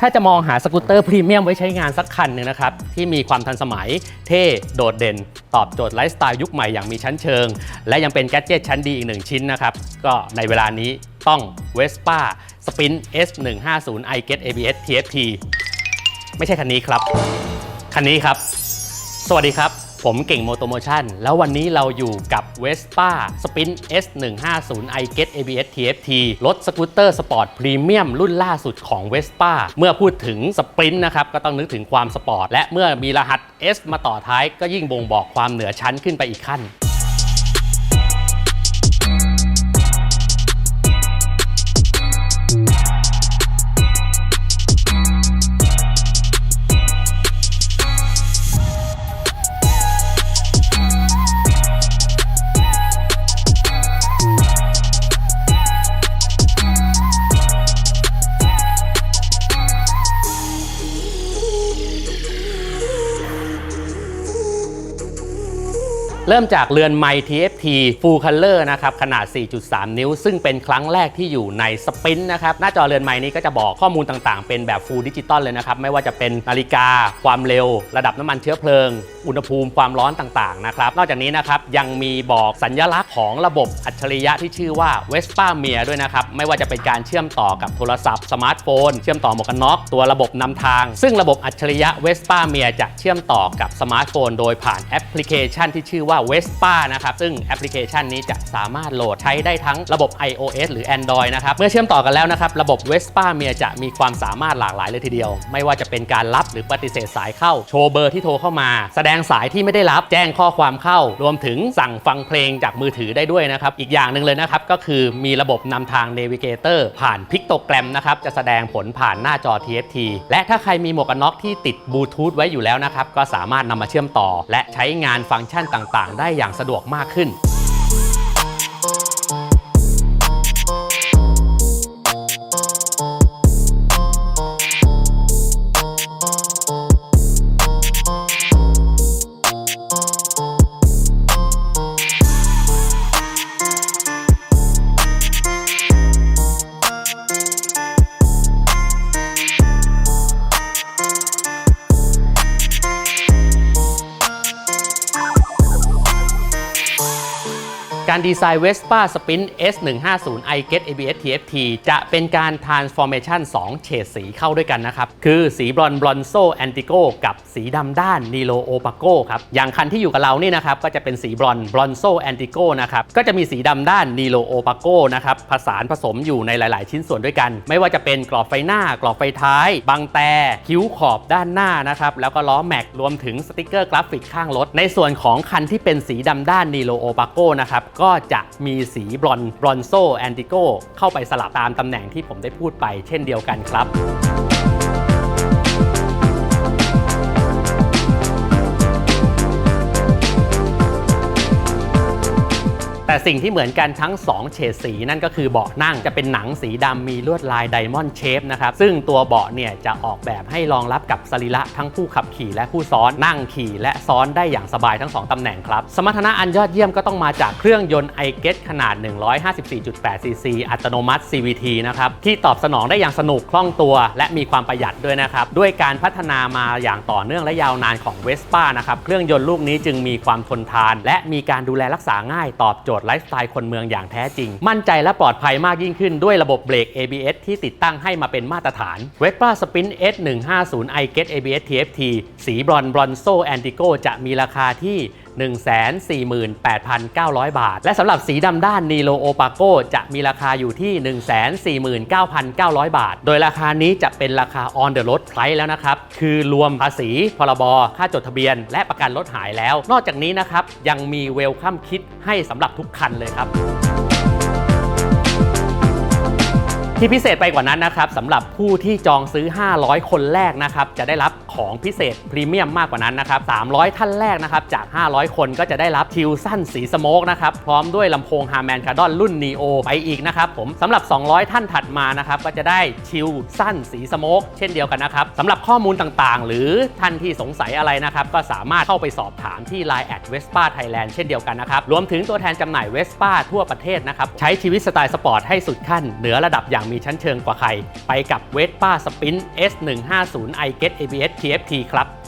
ถ้าจะมองหาสกูตเตอร์พรีเมียมไว้ใช้งานสักคันหนึ่งนะครับที่มีความทันสมัยเท่โดดเด่น ตอบโจทย์ไลฟ์สไตล์ยุคใหม่อย่างมีชั้นเชิง และยังเป็นแกจเจตชั้นดีอีกหนึ่งชิ้นนะครับ ก็ในเวลานี้ต้อง Vespa Spin S150 i Get ABS TFT ไม่ใช่คันนี้ครับ คันนี้ครับ สวัสดีครับ ผมเก่งโมโตโมชั่น แล้ววันนี้เราอยู่กับ Vespa Spin S150 i Get ABS TFT รถสกูตเตอร์สปอร์ตพรีเมียมรุ่นล่าสุดของ Vespa เมื่อพูดถึงสปรินต์นะครับ ก็ต้องนึกถึงความสปอร์ต และเมื่อมีรหัส S มาต่อท้ายก็ยิ่งบ่งบอกความเหนือชั้นขึ้นไปอีกขั้น เริ่มจากเรือนไมค์ TFT Full Color นะครับ ขนาด 4.3 นิ้ว ซึ่งเป็นครั้งแรกที่อยู่ในสปรินต์นะครับ หน้าจอเรือนไมค์นี้ก็จะบอกข้อมูลต่างๆ เป็นแบบ Full Digital เลยนะครับ ไม่ว่าจะเป็นนาฬิกา ความเร็ว ระดับน้ำมันเชื้อเพลิง อุณหภูมิความร้อนต่างๆ นะครับ นอกจากนี้นะครับ ยังมีบอกสัญญลักษณ์ของระบบอัจฉริยะที่ชื่อว่า Vespa Mia ด้วยนะครับ ไม่ว่าจะเป็นการเชื่อมต่อกับโทรศัพท์สมาร์ทโฟน เชื่อมต่อหมวกกันน็อก ตัวระบบนำทาง ซึ่งระบบอัจฉริยะ Vespa Mia จะเชื่อมต่อกับสมาร์ทโฟน โดยผ่านแอปพลิเคชันที่ชื่อว่า Vespa นะครับ ซึ่งแอปพลิเคชันนี้จะสามารถโหลดใช้ได้ทั้งระบบ iOS หรือ Android นะครับ เมื่อเชื่อมต่อกันแล้วนะครับ ระบบ Vespa Mia จะมีความสามารถหลากหลายเลยทีเดียว ไม่ว่าจะเป็นการรับหรือปฏิเสธสายเข้า โชว์เบอร์ที่โทรเข้ามา แสดงสายที่ไม่ได้รับ แจ้งข้อความเข้า รวมถึงสั่งฟังเพลงจากมือถือได้ด้วยนะครับ อีกอย่างหนึ่งเลยนะครับก็คือมีระบบนำทาง Navigator ผ่านพิกโตแกรมนะครับ จะแสดงผลผ่านหน้าจอ TFT และถ้าใครมีหมวกกันน็อกที่ติดบลูทูธไว้อยู่แล้วนะครับ ก็สามารถนำมาเชื่อมต่อ และใช้งานฟังก์ชันต่างๆ ได้อย่างสะดวกมากขึ้น การดีไซน์ Vespa Spin S150 i Get ABS TFT จะเป็นการ Transformation 2 เฉดสีเข้าด้วยกันนะครับ คือสีบรอนบรอนโซแอนติโกกับสีดำด้าน Nilo Opaco ครับอย่างคันที่อยู่กับเรานี่นะครับ ก็จะเป็นสีบรอนบรอนโซแอนติโกนะครับ ก็จะมีสีดำด้าน Nilo Opaco นะครับ ผสานผสมอยู่ในหลาย ๆ ชิ้นส่วนด้วยกัน ไม่ว่าจะเป็นกรอบไฟหน้า กรอบไฟท้าย บังแต่คิ้วขอบด้านหน้านะครับแล้วก็ล้อแม็กรวมถึงสติกเกอร์กราฟิกข้างรถในส่วนของคันที่เป็นสีดำด้าน Nilo Opaco นะครับก็จะมีสีบรอนบรอนโซแอนติโกเข้าไปสลับตามตำแหน่งที่ผมได้พูดไปเช่นเดียวกันครับ แต่สิ่งที่เหมือนกันทั้ง 2 เฉดสีนั่นก็คือเบาะนั่งจะเป็นหนังสีดำมีลวดลายไดมอนด์เชฟนะครับ ซึ่งตัวเบาะเนี่ยจะออกแบบให้รองรับกับสรีระทั้งผู้ขับขี่และผู้ซ้อนนั่งขี่และซ้อนได้อย่างสบายทั้ง 2ตำแหน่งครับ สมรรถนะอันยอดเยี่ยมก็ต้องมาจากเครื่องยนต์ i g e t ขนาด 154.8 cc อัตโนมัติ CVT นะครับที่ตอบสนองได้อย่างสนุกคล่องตัว และมีความประหยัดด้วยนะครับด้วยการพัฒนามาอย่างต่อเนื่องและยาวนานของ Vespa นะครับเครื่องยนต์ลูกนี้จึงมีความทนทาน และมีการดูแลรักษาง่ายตอบโจทย์ไลฟ์สไตล์คนเมืองอย่างแท้จริง มั่นใจและปลอดภัยมากยิ่งขึ้นด้วยระบบเบรก ABS ที่ติดตั้งให้มาเป็นมาตรฐาน Vespa Spin S150 i Get ABS TFT สีบรอนบรอนโซแอนติโกจะมีราคาที่148,900 บาท และสำหรับสีดำด้านนีโลโอปาโกจะมีราคาอยู่ที่ 149,900 บาท โดยราคานี้จะเป็นราคา on the road price แล้วนะครับ คือรวมภาษี พรบ ค่าจดทะเบียน และประกันรถหายแล้ว นอกจากนี้นะครับ ยังมีเวลคัมคิดให้สำหรับทุกคันเลยครับ ที่พิเศษไปกว่านั้นนะครับสำหรับผู้ที่จองซื้อ 500 คนแรกนะครับจะได้รับของพิเศษพรีเมียมมากกว่านั้นนะครับ300 ท่านแรกนะครับจาก 500 คนก็จะได้รับทิวสั้นสีสโมกนะครับพร้อมด้วยลำโพง Harman Kardon รุ่น Neo ไปอีกนะครับผมสำหรับ 200 ท่านถัดมานะครับก็จะได้ชิวสั้นสีสโมกเช่นเดียวกันนะครับสำหรับข้อมูลต่างๆ หรือท่านที่สงสัยอะไรนะครับก็สามารถเข้าไปสอบถามที่ Line แอด Vespa Thailand เช่นเดียวกันนะครับรวมถึงตัวแทนจำหน่าย Vespa ทั่วประเทศนะครับใช้ชีวิตสไตล์สปอร์ตให้สุดขั้นเหนือระดับอย่างมีชั้นเชิงกว่าใคร ไปกับเวสป้าสปิน S150 i Get ABS TFT ครับ